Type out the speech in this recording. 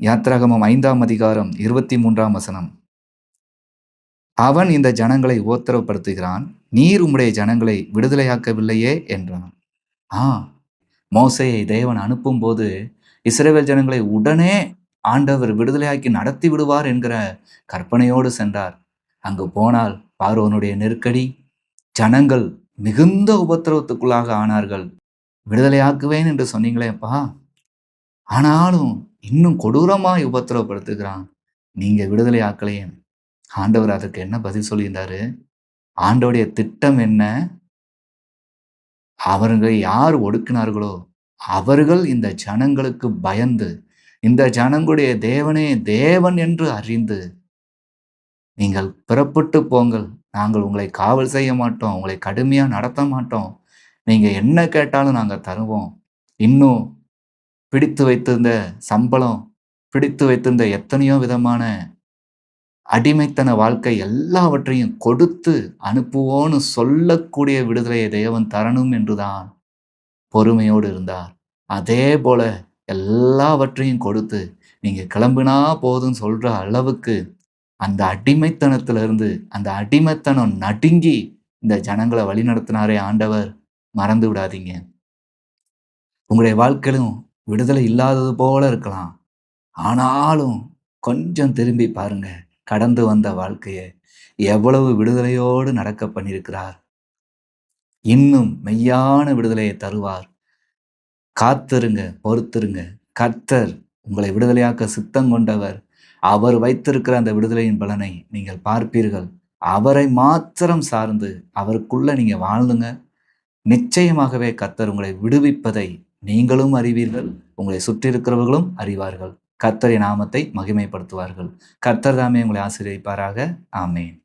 யாத்ராகமம் ஐந்தாம் அதிகாரம் இருபத்தி மூன்றாம் வசனம். அவன் இந்த ஜனங்களை உத்தரவுப்படுத்துகிறான் நீர் உம்முடைய ஜனங்களை விடுதலையாக்கவில்லையே என்றான். ஆ மோசையை தேவன் அனுப்பும்போது இஸ்ரேல் ஜனங்களை உடனே ஆண்டவர் விடுதலையாக்கி நடத்தி விடுவார் என்கிற கற்பனையோடு சென்றார். அங்கு போனால் பார்வனுடைய நெருக்கடி ஜனங்கள் மிகுந்த உபத்திரவத்துக்குள்ளாக ஆனார்கள். விடுதலையாக்குவேன் என்று சொன்னீங்களேப்பா. ஆனாலும் இன்னும் கொடூரமாக உபத்திரப்படுத்துகிறான் நீங்கள் விடுதலை ஆக்கலையே. ஆண்டவர் அதற்கு என்ன பதில் சொல்லியிருந்தாரு? ஆண்டோடைய திட்டம் என்ன? அவர்கள் யார் ஒடுக்கினார்களோ அவர்கள் இந்த ஜனங்களுக்கு பயந்து இந்த ஜனங்களுடைய தேவனே தேவன் என்று அறிந்து நீங்கள் புறப்பட்டு போங்கள். நாங்கள் உங்களை காவல் செய்ய மாட்டோம் உங்களை கடுமையாக நடத்த மாட்டோம். நீங்கள் என்ன கேட்டாலும் நாங்கள் தருவோம். இன்னும் பிடித்து வைத்திருந்த சம்பளம் பிடித்து வைத்திருந்த எத்தனையோ விதமான அடிமைத்தன வாழ்க்கை எல்லாவற்றையும் கொடுத்து அனுப்புவோன்னு சொல்லக்கூடிய விடுதலையை தேவன் தரணும் என்றுதான் பொறுமையோடு இருந்தார். அதே போல எல்லாவற்றையும் கொடுத்து நீங்க கிளம்பினா போதும் சொல்ற அளவுக்கு அந்த அடிமைத்தனத்திலிருந்து அந்த அடிமைத்தனம் நடுங்கி இந்த ஜனங்களை வழிநடத்தினாரே ஆண்டவர். மறந்து விடாதீங்க. உங்களுடைய வாழ்க்கையிலும் விடுதலை இல்லாதது போல இருக்கலாம். ஆனாலும் கொஞ்சம் திரும்பி பாருங்க கடந்து வந்த வாழ்க்கையை எவ்வளவு விடுதலையோடு நடக்க பண்ணியிருக்கிறார். இன்னும் மெய்யான விடுதலையை தருவார். காத்திருங்க பொறுத்திருங்க. கர்த்தர் உங்களை விடுதலையாக்க சித்தம் கொண்டவர். அவர் வைத்திருக்கிற அந்த விடுதலையின் பலனை நீங்கள் பார்ப்பீர்கள். அவரை மாத்திரம் சார்ந்து அவருக்குள்ள நீங்கள் வாழ்ந்துங்க. நிச்சயமாகவே கர்த்தர் உங்களை விடுவிப்பதை நீங்களும் அறிவீர்கள் உங்களை சுற்றி இருக்கிறவர்களும் அறிவார்கள். கர்த்தரின் நாமத்தை மகிமைப்படுத்துவார்கள். கர்த்தர் தாமே உங்களை ஆசீர்வதிப்பாராக. ஆமேன்.